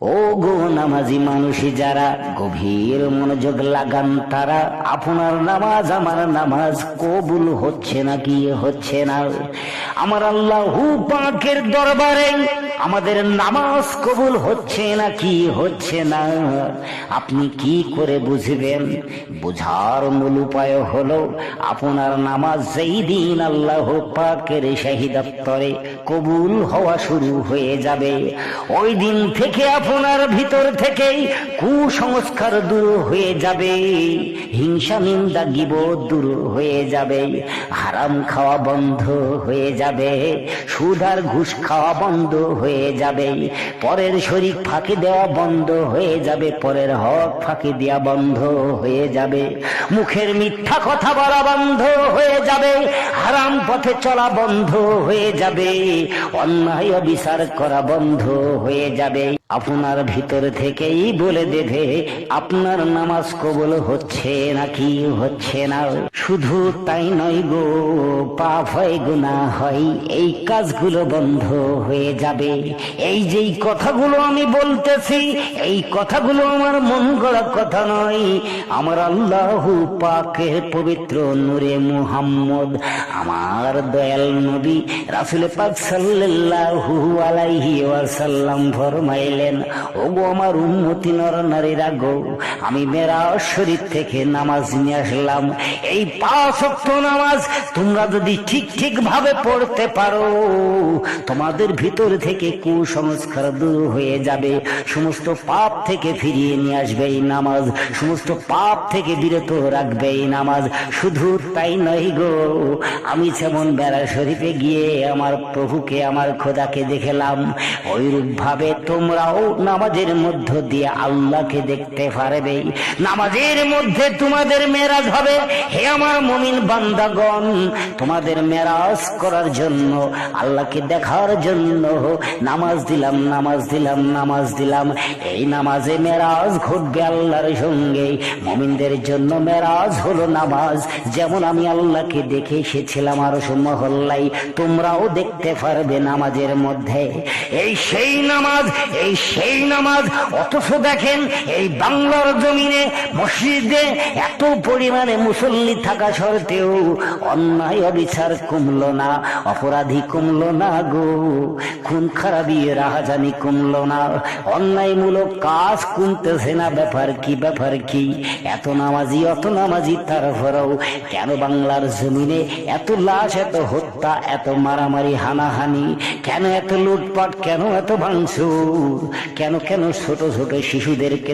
ও গো নামাজি মানুষই যারা গভীর মনোযোগ লাগান তারা, আপনার নামাজ আমার নামাজ কবুল হচ্ছে না কি হচ্ছে না? আমার আল্লাহ পাকের দরবারে আমাদের নামাজ কবুল হচ্ছে না, কি হচ্ছে না? আপনি কি করে বুঝবেন? বুঝার মূল উপায় হলো আপনার নামাজ যেই দিন আল্লাহ পাকের শাহিদাত্তরে কবুল হওয়া শুরু হয়ে যাবে। ওই দিন থেকে আপনার ভিতর থেকেই কুসংস্কার দূর হয়ে যাবে, হিংসা নিন্দা গিব দূর হয়ে যাবে, হারাম খাওয়া বন্ধ হয়ে যাবে, সুদ আর ঘুষ খাওয়া বন্ধ হয়ে যাবে। পরের শরীর ফাঁকি দেওয়া বন্ধ হয়ে যাবে। পরের হক ফাঁকি দেওয়া বন্ধ হয়ে যাবে। মুখের মিথ্যা কথা বলা বন্ধ হয়ে যাবে। হারাম পথে চলা বন্ধ হয়ে যাবে। অন্যায় বিচার করা বন্ধ হয়ে যাবে। আপনার ভিতর থেকেই বলে দেবে, আপনার নামাজ কবল হচ্ছে নাকি হচ্ছে না? শুধু তাই নয় গো, পাপ হয় গুণা হয়, এই কাজগুলো বন্ধ হয়ে যাবে। এই যেই কথাগুলো আমি বলতেছি, এই কথাগুলো আমার মন গড়া কথা নয়। আমার আল্লাহ পাকের পবিত্র নূরে মুহাম্মদ, আমার দয়াল নবী রাসুল পাক সাল্লাল্লাহু আলাইহি ওয়াসাল্লাম ফরমাইলেন ওগো আমার উন্মতি নর নারীরা গো, আমি মেরা শরীর থেকে নামাজ নিয়ে আসলাম। এই পাঁচ নামাজ তোমরা যদি ঠিক ঠিক ভাবে পড়তে পারো, তোমাদের ভিতর থেকে কুসংস্কার দূর হয়ে যাবে। সমস্ত পাপ থেকে ফিরিয়ে নিয়ে আসবে এই নামাজ। সমস্ত পাপ থেকে বিরত রাখবে এই নামাজ। শুধু তাই নয় গো, আমি যেমন বেড়া শরীফে গিয়ে আমার প্রভুকে, আমার খোদাকে দেখলাম ওইরূপ ভাবে তোমরাও নামাজের মধ্য দিয়ে আল্লাহকে দেখতে পারবে। নামাজের মধ্যে তোমাদের মেরাজ হবে। হে আমার মমিন বান্দাগণ, তোমাদের মেরাজ করার জন্য, আল্লাহকে দেখার জন্য, নামাজ দিলাম নামাজ দিলাম নামাজ দিলাম। এই নামাজে মেরাজ ঘটবে আল্লাহর সঙ্গে। মমিনদের জন্য মেরাজ হলো নামাজ। যেমন আমি আল্লাহকে দেখে এসেছিলাম আরও মহল্লাই তোমরাও দেখতে পারবে নামাজের মধ্যে। এই সেই নামাজ, এই সেই নামাজ অথচ দেখেন, এই বাংলার জমিনে মসজিদে এত পরিমাণে মুসল্লি থাকা সত্ত্বেও অন্যায় অবিচার কমল না, অপরাধী কমল না গো। খুন খারাপি, রাহাজানি কমল না। অন্যায়মূলক কাজ কমতেছে না, ব্যাপার কি ব্যাপার কি? এত নামাজি, অত নামাজি, তারপরেও কেন বাংলার জমিনে এত লাশ, এত হত্যা, এত মারামারি, হানাহানি? কেন এত লুটপাট, কেন এত ভাঙচুর? কেন কেন ছোট ছোট শিশুদেরকে